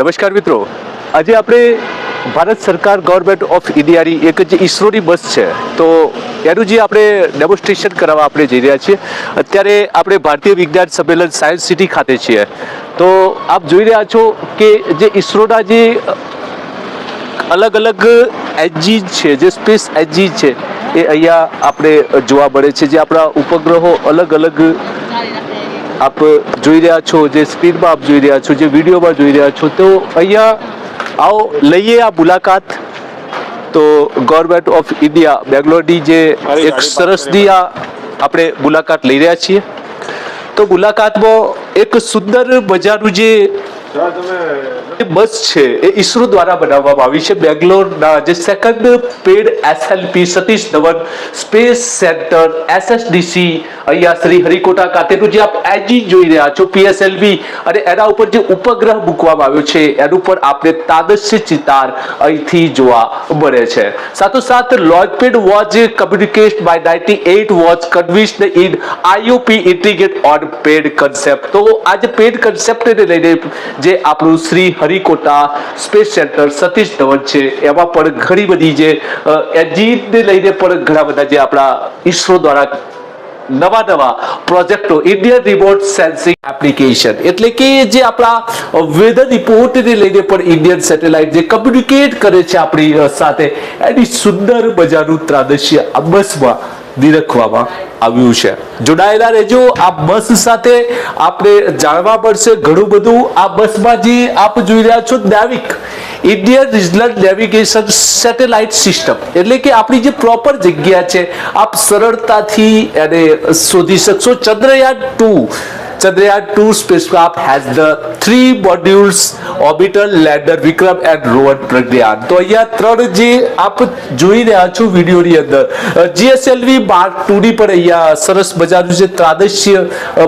નમસ્કાર મિત્રો. આજે આપણે ભારત સરકાર ગવર્મેન્ટ ઓફ ઇન્ડિયાની એક જે ઇસરોની બસ છે, તો એનું જે આપણે ડેમોન્સ્ટ્રેશન કરાવવા આપણે જઈ રહ્યા છીએ. અત્યારે આપણે ભારતીય વિજ્ઞાન સંમેલન સાયન્સ સિટી ખાતે છીએ. તો આપ જોઈ રહ્યા છો કે જે ઇસરોના જે અલગ અલગ એન્જિન છે, જે સ્પેસ એન્જિન છે, એ અહીંયા આપણે જોવા મળે છે, જે આપણા ઉપગ્રહો અલગ અલગ આપ જોઈ રહ્યા છો જે સ્ક્રીનમાં આપ જોઈ રહ્યા છો જે વિડીયોમાં જોઈ રહ્યા છો તો અહીંયા આવો લઈએ આ મુલાકાત. તો ગવર્મેન્ટ ઓફ ઇન્ડિયા બેંગ્લોરની જે એક સરસની આ આપણે મુલાકાત લઈ રહ્યા છીએ. તો મુલાકાતમાં એક સુંદર મજાનું જે બસ છે. એ ઇસરો દ્વારા બનાવવામાં આવી છે. બેંગ્લોરના જે second pad SLP Satish Dhawan space centre SSDC અહીંયા શ્રી હરિકોટા ખાતેનું જે આપ એન્જિન જોઈ રહ્યા છો પીએસએલવી અને એના ઉપર જે ઉપગ્રહ મૂકવામાં આવ્યો છે, એનું પણ આપણે તાદશ્ય ચિતાર અહીંથી જોવા મળે છે. સાથોસાથ launchpad watch communicate by ninety eight watch convinced in IOP integrate on pad concept તો આ જે પેડ કન્સેપ્ટને લઈને જે આપણું Sriharikota space centre Satish Dhawan છે. એમાં પણ ઘણી બધી જે એન્જિનને લઈને પણ ઘણા બધા જે આપણા ઈસરો દ્વારા નવા નવા પ્રોજેક્ટો, ઇન્ડિયન રિમોટ સેન્સિંગ એપ્લિકેશન, એટલે કે જે આપણા વેધર રિપોર્ટને લઈને પણ ઇન્ડિયન સેટેલાઇટ જે કમ્યુનિકેટ કરે છે આપણી સાથે. એની સુંદર મજાનું ત્રાદશ્ય આ બસમાં નિરખવામાં આવ્યું છે. જોડાયેલા રહેજો, આ બસ સાથે આપણે જાણવા પડશે ઘણું બધું. આ બસમાં જે આપ જોઈ રહ્યા છો NavIC Indian regional navigation satellite system એટલે કે આપણી જે પ્રોપર જગ્યા છે, આપ સરળતાથી એને શોધી શકશો. Chandrayaan two Chandrayaan two spacecraft has the three modules, orbital, lander Vikram and rover Pragyan તો અહીંયા ત્રણ જે આપ જોઈ રહ્યા છો વિડીયોની અંદર જીએસએલવી માર્ક ટુ ની પણ અહીંયા સરસ મજાનું જે ત્રાદશ્ય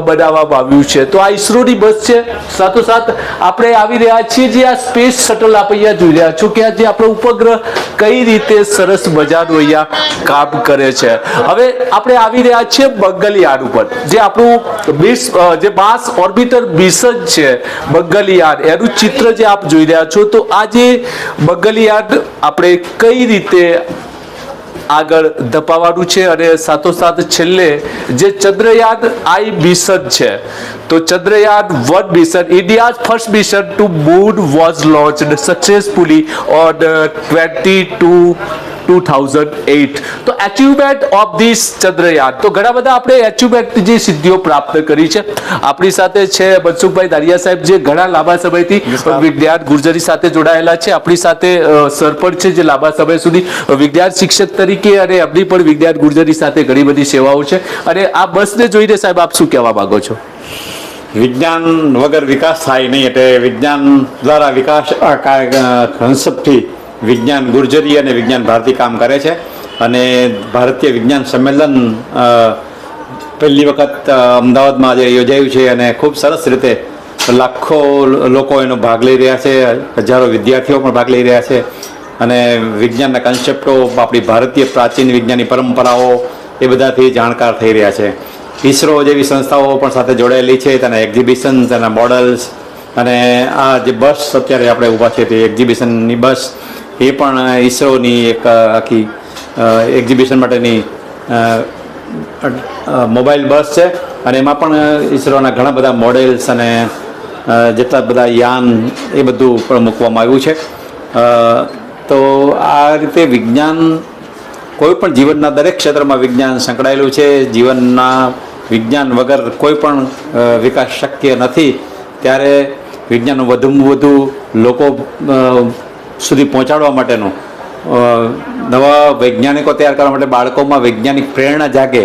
બનાવવામાં આવ્યું છે તો આ ઇસરોની બસ છે સાથોસાથ આપણે આવી રહ્યા છીએ જે આ સ્પેસ શટલ આપ અહીંયા જોઈ રહ્યા છો કે આ જે આપણો ઉપગ્રહ કઈ રીતે સરસ મજાનું અહીંયા કામ કરે છે। હવે આપણે આવી રહ્યા છીએ મંગલયાન ઉપર, જે આપણું મિસ જે બાસ ઓર્બિટર મિશન છે મંગલયાન એનું ચિત્ર જે આપ જોઈ રહ્યા છો, તો આ જે મંગલયાન આપણે કઈ રીતે આગળ ધપાવવાનું છે અને સાથોસાથ છેલ્લે જે ચંદ્રયાન આઈ મિશન છે. તો Chandrayaan one mission, India's first mission to moon was launched successfully on twenty two 2008 તો એચિવમેન્ટ ઓફ ધીસ ચંદ્રયાન તો ઘણા બધા આપણે એચિવમેન્ટ જે સિદ્ધિઓ પ્રાપ્ત કરી છે. આપણી સાથે છે મનસુખભાઈ દારિયા સાહેબ જે ઘણા લાંબા સમયથી વિજ્ઞાન ગુર્જરી સાથે જોડાયેલા છે. આપણી સાથે સરપંચ છે જે લાંબા સમય સુધી વિજ્ઞાન શિક્ષક તરીકે અને એમની પણ વિજ્ઞાન ગુર્જરી સાથે ઘણી બધી સેવાઓ છે. અને આ બસને જોઈને સાહેબ આપ શું કહેવા માંગો છો? વિજ્ઞાન વગર વિકાસ થાય નહીં એટલે વિજ્ઞાન દ્વારા વિકાસ કન્સેપ્ટથી વિજ્ઞાન ગુર્જરી અને વિજ્ઞાન ભારતી કામ કરે છે. અને ભારતીય વિજ્ઞાન સંમેલન પહેલી વખત અમદાવાદમાં આજે યોજાયું છે અને ખૂબ સરસ રીતે લાખો લોકો એનો ભાગ લઈ રહ્યા છે, હજારો વિદ્યાર્થીઓ પણ ભાગ લઈ રહ્યા છે. અને વિજ્ઞાનના કન્સેપ્ટો આપણી ભારતીય પ્રાચીન વિજ્ઞાનની પરંપરાઓ એ બધાથી જાણકાર થઈ રહ્યા છે. ઇસરો જેવી સંસ્થાઓ પણ સાથે જોડાયેલી છે, તેના એક્ઝિબિશન્સ તેના મોડલ્સ અને આ જે બસ અત્યારે આપણે ઊભા છે તે એક્ઝિબિશનની બસ એ પણ ઈસરોની એક આખી એક્ઝિબિશન માટેની મોબાઈલ બસ છે. અને એમાં પણ ઈસરોના ઘણા બધા મોડેલ્સ અને જેટલા બધા યાન એ બધું પણ મૂકવામાં આવ્યું છે. તો આ રીતે વિજ્ઞાન કોઈ પણ જીવનના દરેક ક્ષેત્રમાં વિજ્ઞાન સંકળાયેલું છે. જીવનના વિજ્ઞાન વગર કોઈ પણ વિકાસ શક્ય નથી. ત્યારે વિજ્ઞાનનું વધુમાં વધુ લોકો સુધી પહોંચાડવા માટેનું નવા વૈજ્ઞાનિકો તૈયાર કરવા માટે, બાળકોમાં વૈજ્ઞાનિક પ્રેરણા જાગે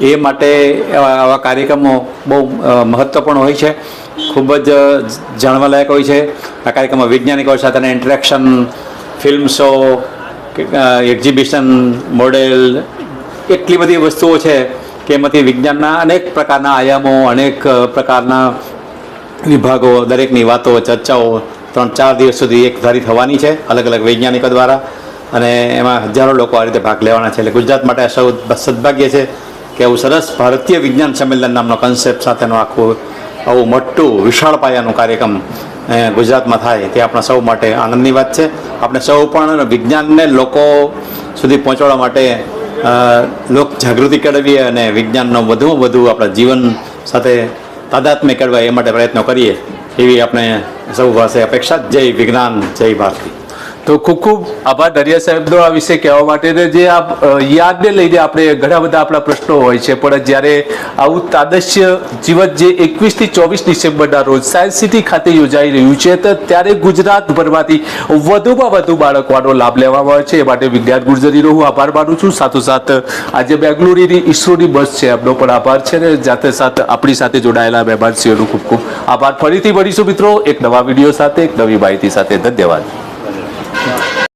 એ માટે આવા કાર્યક્રમો બહુ મહત્ત્વપૂર્ણ હોય છે. ખૂબ જ જાણવાલાયક હોય છે. આ કાર્યક્રમમાં વૈજ્ઞાનિકો સાથેના interaction, film show exhibition, model, એટલી બધી વસ્તુઓ છે કે એમાંથી વિજ્ઞાનના અનેક પ્રકારના આયામો, અનેક પ્રકારના વિભાગો, દરેકની વાતો, ચર્ચાઓ ત્રણ ચાર દિવસ સુધી એક ધારી થવાની છે, અલગ અલગ વૈજ્ઞાનિકો દ્વારા. અને એમાં હજારો લોકો આ રીતે ભાગ લેવાના છે. એટલે ગુજરાત માટે સૌ સદભાગ્ય છે કે આવું સરસ ભારતીય વિજ્ઞાન સંમેલન નામનો કન્સેપ્ટ સાથેનું આખું આવું મોટું વિશાળ પાયાનું કાર્યક્રમ ગુજરાતમાં થાય. તે આપણા સૌ માટે આનંદની વાત છે. આપણે સૌ પણ વિજ્ઞાનને લોકો સુધી પહોંચાડવા માટે લોક જાગૃતિ કેળવીએ અને વિજ્ઞાનનો વધુમાં વધુ આપણા જીવન સાથે તાદાત્મ્ય કેળવાય એ માટે પ્રયત્નો કરીએ. એવી આપણે સૌ પાસે અપેક્ષા. જય વિજ્ઞાન જય ભારતી. તો ખૂબ ખૂબ આભાર દરિયા સાહેબનો આ વિશે કહેવા માટે જે આ યાદને લઈને આપણે ઘણા બધા આપણા પ્રશ્નો હોય છે. પણ જ્યારે આવું તાદશ્ય જીવન જે એકવીસથી ચોવીસ ડિસેમ્બરના રોજ સાયન્સ સિટી ખાતે યોજાઈ રહ્યું છે, તો ત્યારે ગુજરાતભરમાંથી વધુમાં વધુ બાળકો આનો લાભ લેવામાં આવે છે. એ માટે વિજ્ઞાન ગુર્જરીનો હું આભાર માનું છું. સાથોસાથ, આજે બેંગલુરુની ઈસરોની બસ છે. એમનો પણ આભાર છે ને જાતે સાથે, આપણી સાથે જોડાયેલા મહેમાનશ્રીઓનો ખૂબ ખૂબ આભાર. ફરીથી મળીશું મિત્રો એક નવા વીડિયો સાથે, એક નવી માહિતી સાથે. ધન્યવાદ.